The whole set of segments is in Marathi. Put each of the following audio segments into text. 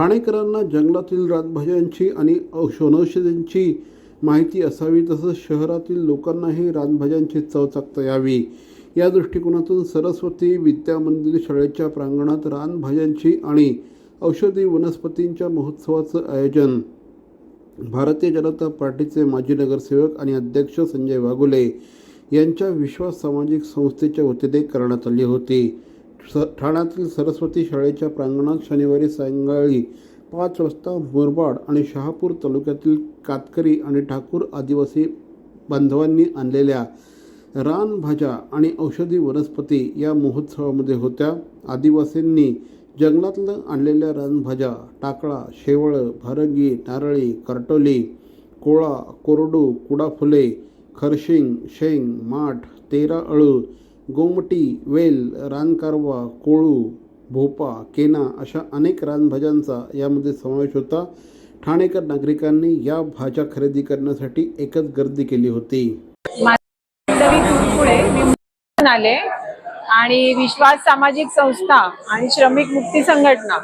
ठाणेकरांना जंगलातील रानभाज्यांची आणि वनौषधींची माहिती असावी तसंच शहरातील लोकांनाही रानभाज्यांची चव चाकता यावी या दृष्टिकोनातून सरस्वती विद्या मंदिर शाळेच्या प्रांगणात रानभाज्यांची आणि औषधी वनस्पतींच्या महोत्सवाचं आयोजन. भारतीय जनता पार्टीचे माजी नगरसेवक आणि अध्यक्ष संजय वाघुले यांच्या विश्वास सामाजिक संस्थेच्या वतीने करण्यात आली होती. स ठाण्यातील सरस्वती शाळेच्या प्रांगणात शनिवारी सायंकाळी पाच वाजता मुरबाड आणि शहापूर तालुक्यातील कातकरी आणि ठाकूर आदिवासी बांधवांनी आणलेल्या रानभाज्या आणि औषधी वनस्पती या महोत्सवामध्ये होत्या. आदिवासींनी जंगलातलं आणलेल्या रानभाज्या टाकळा शेवळं भारंगी नारळी करटोली कोळा कोरडू कुडाफुले खरशिंग शेंग माठ तेरा अळू गोमटी वेल रानकारवा कोळू भोपा केना अशा अनेक रानभाज्यांचा यामध्ये समावेश होता. ठाणेकर नागरिकांनी या भाज्या खरेदी करण्यासाठी एकच गर्दी केली होती. आले आणि विश्वास सामाजिक संस्था आणि श्रमिक मुक्ती संघटना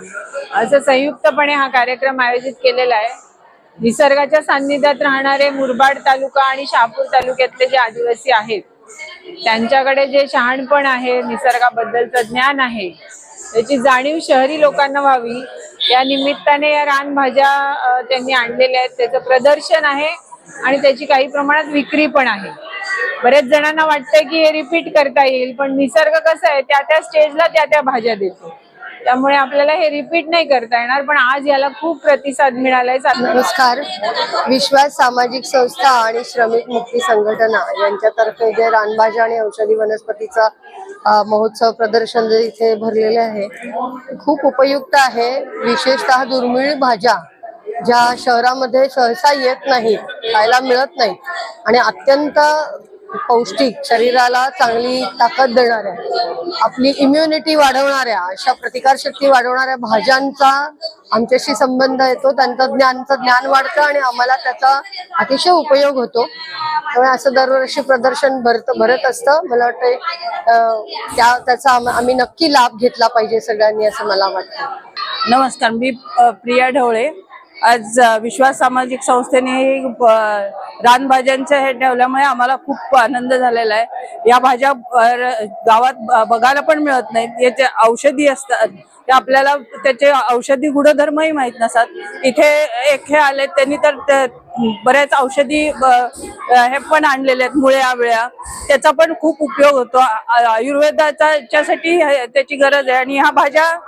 असं संयुक्तपणे हा कार्यक्रम आयोजित केलेला आहे. निसर्गाच्या सान्निध्यात राहणारे मुरबाड तालुका आणि शहापूर तालुक्यातले जे आदिवासी आहेत त्यांच्याकडे जे शहाणपण आहे निसर्गाबद्दलचं ज्ञान आहे त्याची जाणीव शहरी लोकांना व्हावी. या निमित्ताने या रानभाज्या त्यांनी आणलेल्या आहेत. त्याचं प्रदर्शन आहे आणि त्याची काही प्रमाणात विक्री पण आहे. बरेच जणांना वाटतंय की हे रिपीट करता येईल पण निसर्ग कसं आहे? त्या त्या स्टेजला त्या त्या भाज्या देतो. त्यामुळे आपल्याला हे रिपीट नाही करता येणार पण आज याला खूप प्रतिसाद मिळालाय नमस्कार. विश्वास सामाजिक संस्था आणि श्रमिक मुक्ती संघटना यांच्यातर्फे जे रानभाज्या आणि औषधी वनस्पतीचा महोत्सव प्रदर्शन जे इथे भरलेले आहे खूप उपयुक्त आहे. विशेषतः दुर्मिळ भाज्या ज्या शहरामध्ये सहसा येत नाहीत खायला मिळत नाही आणि अत्यंत पौष्टिक शरीराला चांगली ताकद देणाऱ्या आपली इम्युनिटी वाढवणाऱ्या अशा प्रतिकारशक्ती वाढवणाऱ्या भाज्यांचा आमच्याशी संबंध येतो. त्यांचं ज्ञानचं ज्ञान वाढतं आणि आम्हाला त्याचा अतिशय उपयोग होतो. त्यामुळे असं दरवर्षी प्रदर्शन भरत भरत असतं. मला वाटतं त्या त्याचा आम्ही नक्की लाभ घेतला पाहिजे सगळ्यांनी असं मला वाटतं. नमस्कार मी प्रिया ढवळे. आज विश्वास सामाजिक संस्थेने हे, रानभाज्यांचं हे ठेवल्यामुळे आम्हाला खूप आनंद झालेला आहे. या भाज्या गावात बघायला पण मिळत नाहीत. याचे औषधी असतात ते आपल्याला त्याचे औषधी गुणधर्मही माहीत नसतात. इथे एक हे आले त्यांनी तर बऱ्याच औषधी ब- हे पण आणलेले आहेत मुळे वेळ्या त्याचा पण खूप उपयोग होतो. आयुर्वेदाच्यासाठी हे- त्याची गरज आहे. आणि ह्या भाज्या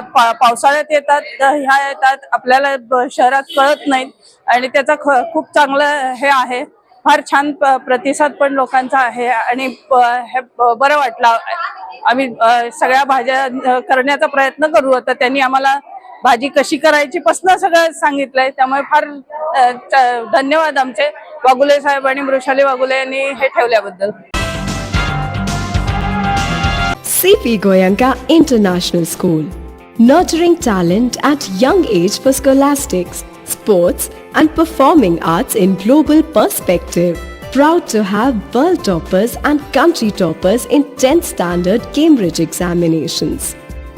पा- पावसाळ्यात येतात ह्या येतात. आपल्याला शहरात कळत नाहीत. आणि त्याचा ख- खूप चांगलं हे आहे. फार छान प- प्रतिसाद पण लोकांचा आहे. आणि हे बरं वाटलं. आम्ही सगळ्या भाज्या करण्याचा प्रयत्न करू. आता त्यांनी आम्हाला भाजी कशी करायची पासन सगळं सांगितलंय त्यामुळे फार अ, च- धन्यवाद आमचे वागुले साहेब आणि मृषाली वागुले यांनी हे ठेवल्याबद्दल CP Goyanka International School. Nurturing talent at young age for scholastics, sports, and performing arts in global perspective. Proud to have world toppers and country toppers in 10th standard Cambridge examinations.